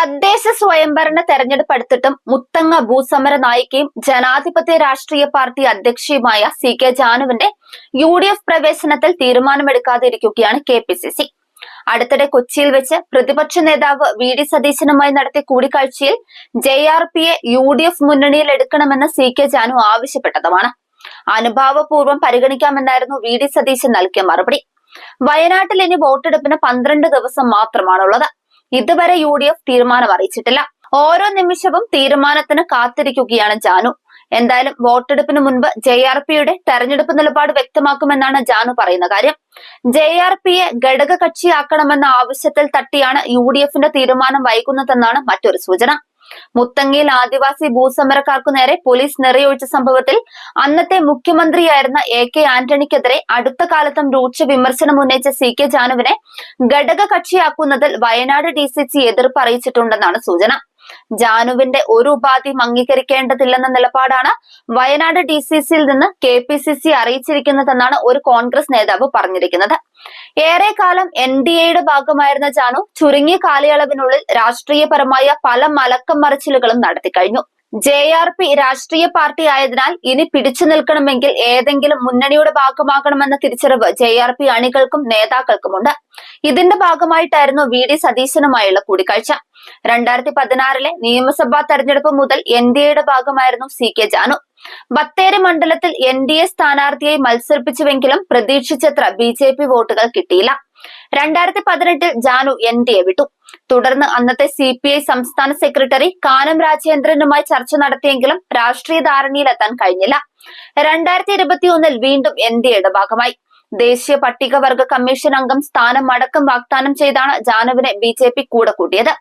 തദ്ദേശ സ്വയംഭരണ തെരഞ്ഞെടുപ്പ് അടുത്തിട്ടും മുത്തങ്ങ ഭൂസമര നായികയും ജനാധിപത്യ രാഷ്ട്രീയ പാർട്ടി അധ്യക്ഷയുമായ സി കെ ജാനുവിന്റെ യു ഡി എഫ് പ്രവേശനത്തിൽ തീരുമാനമെടുക്കാതിരിക്കുകയാണ് കെ പി സി സി. അടുത്തിടെ കൊച്ചിയിൽ വെച്ച് പ്രതിപക്ഷ നേതാവ് വി ഡി സതീശനുമായി നടത്തിയ കൂടിക്കാഴ്ചയിൽ ജെ ആർ പിയെ യു ഡി എഫ് മുന്നണിയിൽ എടുക്കണമെന്ന് സി കെ ജാനു ആവശ്യപ്പെട്ടതുമാണ്. അനുഭാവപൂർവം പരിഗണിക്കാമെന്നായിരുന്നു വി ഡി സതീശൻ നൽകിയ മറുപടി. വയനാട്ടിൽ ഇനി വോട്ടെടുപ്പിന് പന്ത്രണ്ട് ദിവസം മാത്രമാണുള്ളത്. ഇതുവരെ യു ഡി എഫ് തീരുമാനം അറിയിച്ചിട്ടില്ല. ഓരോ നിമിഷവും തീരുമാനത്തിന് കാത്തിരിക്കുകയാണ് ജാനു. എന്തായാലും വോട്ടെടുപ്പിന് മുൻപ് ജെ ആർ പിയുടെ തെരഞ്ഞെടുപ്പ് നിലപാട് വ്യക്തമാക്കുമെന്നാണ് ജാനു പറയുന്ന കാര്യം. ജെ ആർ പിയെ ഘടക കക്ഷിയാക്കണമെന്ന ആവശ്യത്തിൽ തട്ടിയാണ് യു ഡി എഫിന്റെ തീരുമാനം വൈകുന്നതെന്നാണ് മറ്റൊരു സൂചന. മുത്തങ്ങയിൽ ആദിവാസി ഭൂസമരക്കാർക്കു നേരെ പോലീസ് നിറയൊഴിച്ച സംഭവത്തിൽ അന്നത്തെ മുഖ്യമന്ത്രിയായിരുന്ന എ കെ ആന്റണിക്കെതിരെ അടുത്ത കാലത്തും രൂക്ഷ വിമർശനം ഉന്നയിച്ച സി കെ ജാനുവിനെ ഘടക കക്ഷിയാക്കുന്നതിൽ വയനാട് ഡി സി സി എതിർപ്പ് അറിയിച്ചിട്ടുണ്ടെന്നാണ് സൂചന. ജാനുവിന്റെ ഒരു ഉപാധിയും അംഗീകരിക്കേണ്ടതില്ലെന്ന നിലപാടാണ് വയനാട് ഡി സി സിയിൽ നിന്ന് കെ പി സി സി അറിയിച്ചിരിക്കുന്നതെന്നാണ് ഒരു കോൺഗ്രസ് നേതാവ് പറഞ്ഞിരിക്കുന്നത്. ഏറെക്കാലം എൻ ഡി എയുടെ ഭാഗമായിരുന്ന ജാനു ചുരുങ്ങിയ കാലയളവിനുള്ളിൽ രാഷ്ട്രീയപരമായ പല മലക്കം മറിച്ചിലുകളും നടത്തിക്കഴിഞ്ഞു ജെ ആർ പി രാഷ്ട്രീയ പാർട്ടി ആയതിനാൽ ഇനി പിടിച്ചു നിൽക്കണമെങ്കിൽ ഏതെങ്കിലും മുന്നണിയുടെ ഭാഗമാകണമെന്ന തിരിച്ചറിവ് ജെ ആർ പി അണികൾക്കും നേതാക്കൾക്കുമുണ്ട്. ഇതിന്റെ ഭാഗമായിട്ടായിരുന്നു വി ഡി സതീശനുമായുള്ള കൂടിക്കാഴ്ച. രണ്ടായിരത്തി പതിനാറിലെ നിയമസഭാ തെരഞ്ഞെടുപ്പ് മുതൽ എൻ ഡി എയുടെ ഭാഗമായിരുന്നു സി കെ ജാനു. ബത്തേരി മണ്ഡലത്തിൽ എൻ ഡി എ സ്ഥാനാർത്ഥിയായി മത്സരിപ്പിച്ചുവെങ്കിലും പ്രതീക്ഷിച്ചത്ര ബി ജെ പി വോട്ടുകൾ കിട്ടിയില്ല. രണ്ടായിരത്തി പതിനെട്ടിൽ ജാനു എൻ ഡി എ വിട്ടു. തുടർന്ന് അന്നത്തെ സി പി ഐ സംസ്ഥാന സെക്രട്ടറി കാനം രാജേന്ദ്രനുമായി ചർച്ച നടത്തിയെങ്കിലും രാഷ്ട്രീയ ധാരണയിലെത്താൻ കഴിഞ്ഞില്ല. രണ്ടായിരത്തി ഇരുപത്തിയൊന്നിൽ വീണ്ടും എൻ ഡി എയുടെ ഭാഗമായി. ദേശീയ പട്ടികവർഗ കമ്മീഷൻ അംഗം സ്ഥാനം അടക്കം വാഗ്ദാനം ചെയ്താണ് ജാനുവിനെ ബി ജെ പി കൂടെ കൂട്ടിയത്.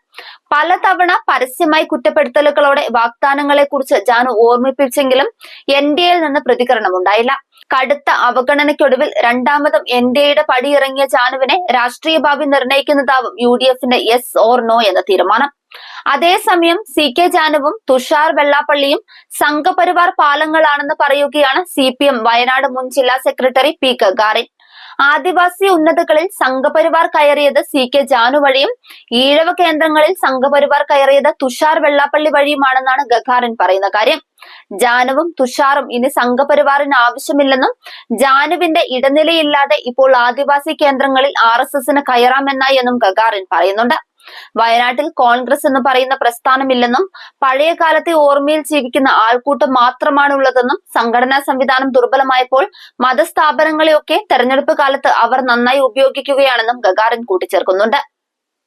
പലതവണ പരസ്യമായി കുറ്റപ്പെടുത്തലുകളോടെ വാഗ്ദാനങ്ങളെ കുറിച്ച് ജാനു ഓർമ്മിപ്പിച്ചെങ്കിലും എൻ ഡി എയിൽ നിന്ന് പ്രതികരണമുണ്ടായില്ല. കടുത്ത അവഗണനയ്ക്കൊടുവിൽ രണ്ടാമതും എൻ ഡി എയുടെ പടിയിറങ്ങിയ ചാനുവിനെ രാഷ്ട്രീയ ഭാവി നിർണയിക്കുന്നതാവും യു ഡി എഫിന്റെ യെസ് ഓർ നോ എന്ന തീരുമാനം. അതേസമയം സി കെ ജാനുവും തുഷാർ വെള്ളാപ്പള്ളിയും സംഘപരിവാർ പാലങ്ങളാണെന്ന് പറയുകയാണ് സി പി എം വയനാട് മുൻ ജില്ലാ സെക്രട്ടറി പി ഗഗാറിൻ ആദിവാസി ഉന്നതകളിൽ സംഘപരിവാർ കയറിയത് സി കെ ജാനു വഴിയും ഈഴവ കേന്ദ്രങ്ങളിൽ സംഘപരിവാർ കയറിയത് തുഷാർ വെള്ളാപ്പള്ളി വഴിയുമാണെന്നാണ് ഗഖാറിൻ പറയുന്ന കാര്യം. ജാനുവും തുഷാറും ഇനി സംഘപരിവാറിന് ആവശ്യമില്ലെന്നും ജാനുവിന്റെ ഇടനിലയില്ലാതെ ഇപ്പോൾ ആദിവാസി കേന്ദ്രങ്ങളിൽ ആർ എസ് എസിന് കയറാമെന്നായി എന്നും ഗഗാറിൻ പറയുന്നുണ്ട്. വയനാട്ടിൽ കോൺഗ്രസ് എന്ന് പറയുന്ന പ്രസ്ഥാനമില്ലെന്നും പഴയ കാലത്തെ ഓർമ്മയിൽ ജീവിക്കുന്ന ആൾക്കൂട്ടം മാത്രമാണ് ഉള്ളതെന്നും സംഘടനാ സംവിധാനം ദുർബലമായപ്പോൾ മതസ്ഥാപനങ്ങളെയൊക്കെ തെരഞ്ഞെടുപ്പ് കാലത്ത് അവർ നന്നായി ഉപയോഗിക്കുകയാണെന്നും ഗഗാറിൻ കൂട്ടിച്ചേർക്കുന്നുണ്ട്.